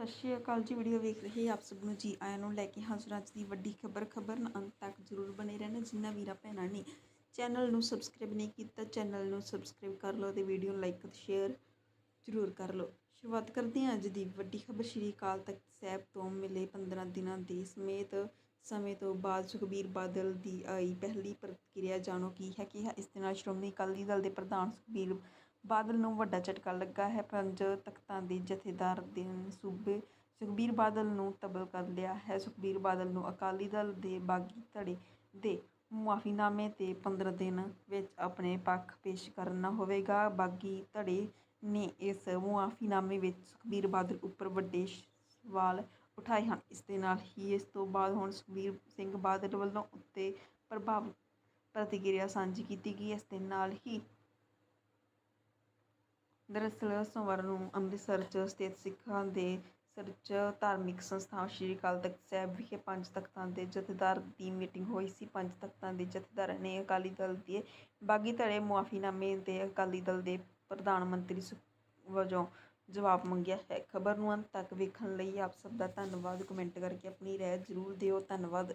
ਸਤਿ ਸ਼੍ਰੀ ਅਕਾਲ ਜੀ ਵੀਡੀਓ ਵੇਖ ਰਹੇ ਆਪ ਸਭ ਨੂੰ ਜੀ, ਆਇਆਂ ਨੂੰ ਲੈ ਕੇ ਹਾਜ਼ਰ ਅੱਜ ਦੀ ਵੱਡੀ ਖਬਰ ਖਬਰ ਨੂੰ ਅੰਤ ਤੱਕ ਜ਼ਰੂਰ ਬਣੇ ਰਹਿਣਾ, ਜਿੰਨਾ ਵੀਰਾਂ ਭੈਣਾਂ ਨੇ। ਚੈਨਲ ਨੂੰ ਸਬਸਕ੍ਰਾਈਬ ਨਹੀਂ ਕੀਤਾ, ਚੈਨਲ ਨੂੰ ਸਬਸਕ੍ਰਾਈਬ ਕਰ ਲਓ ਤੇ ਵੀਡੀਓ ਨੂੰ ਲਾਈਕ ਅਤੇ ਸ਼ੇਅਰ ਜ਼ਰੂਰ ਕਰ ਲਓ। ਸ਼ੁਰੂਆਤ ਕਰਦੇ ਹਾਂ ਅੱਜ ਦੀ ਵੱਡੀ ਖਬਰ, ਸ਼੍ਰੀ ਅਕਾਲ ਤਖਤ ਸਾਹਿਬ ਤੋਂ ਮਿਲੇ 15 ਦਿਨਾਂ ਦੇ ਸਮੇਤ, ਸਮੇਂ ਤੋਂ ਬਾਅਦ ਸੁਖਬੀਰ ਬਾਦਲ ਦੀ ਆਈ ਪਹਿਲੀ ਪ੍ਰਤੀਕਿਰਿਆ, ਜਾਣੋ ਕੀ ਹੈ, ਕਿ ਇਸ ਦੇ ਨਾਲ ਸ਼੍ਰੋਮਣੀ ਅਕਾਲੀ ਦਲ ਦੇ ਪ੍ਰਧਾਨ ਸੁਖਬੀਰ ਬਾਦਲ ਨੂੰ ਵੱਡਾ ਝਟਕਾ ਲੱਗਾ ਹੈ। ਪੰਜ ਤਖਤਾਂ ਦੇ ਜਥੇਦਾਰ ਦੇ ਸੂਬੇ ਸੁਖਬੀਰ ਬਾਦਲ ਨੂੰ ਤਬਲ ਕਰ ਲਿਆ ਹੈ। ਸੁਖਬੀਰ ਬਾਦਲ ਨੂੰ ਅਕਾਲੀ ਦਲ ਦੇ ਬਾਗੀ ਧੜੇ ਦੇ ਮੁਆਫੀਨਾਮੇ ਤੇ 15 ਦਿਨ ਵਿੱਚ ਆਪਣੇ ਪੱਖ ਪੇਸ਼ ਕਰਨਾ ਹੋਵੇਗਾ। ਬਾਗੀ ਧੜੇ ਨੇ ਇਸ ਮੁਆਫੀਨਾਮੇ ਵਿੱਚ ਸੁਖਬੀਰ ਬਾਦਲ ਉੱਪਰ ਵੱਡੇ ਸਵਾਲ ਉਠਾਏ ਹਨ। ਇਸ ਦੇ ਨਾਲ ਹੀ ਇਸ ਤੋਂ ਬਾਅਦ ਹੁਣ ਸੁਖਬੀਰ ਸਿੰਘ ਬਾਦਲ ਵੱਲੋਂ ਉੱਤੇ ਪ੍ਰਭਾਵ ਪ੍ਰਤੀਕਿਰਿਆ ਸਾਂਝੀ ਕੀਤੀ ਗਈ। ਇਸ ਦੇ ਨਾਲ ਹੀ ਦਰਅਸਲ ਸੋਮਵਾਰ ਨੂੰ ਅੰਮ੍ਰਿਤਸਰ 'ਚ ਸਥਿਤ ਸਿੱਖਾਂ ਦੇ ਸਰਚ ਧਾਰਮਿਕ ਸੰਸਥਾ ਸ਼੍ਰੀ ਅਕਾਲ ਤਖਤ ਸਾਹਿਬ ਵਿਖੇ ਪੰਜ ਤਖਤਾਂ ਦੇ ਜਥੇਦਾਰ ਦੀ ਮੀਟਿੰਗ ਹੋਈ ਸੀ। ਪੰਜ ਤਖਤਾਂ ਦੇ ਜਥੇਦਾਰਾਂ ਨੇ ਅਕਾਲੀ ਦਲ ਦੇ ਬਾਗੀ ਧੜੇ ਮੁਆਫੀਨਾਮੇ ਤੇ ਅਕਾਲੀ ਦਲ ਦੇ ਪ੍ਰਧਾਨ ਮੰਤਰੀ ਸੁ- ਵਜੋਂ ਜਵਾਬ ਮੰਗਿਆ ਹੈ। ਖਬਰ ਨੂੰ ਅੰਤ ਤੱਕ ਵੇਖਣ ਲਈ ਆਪ ਸਭ ਦਾ ਧੰਨਵਾਦ। ਕਮੈਂਟ ਕਰਕੇ ਆਪਣੀ ਰਾਏ ਜ਼ਰੂਰ ਦਿਓ। ਧੰਨਵਾਦ।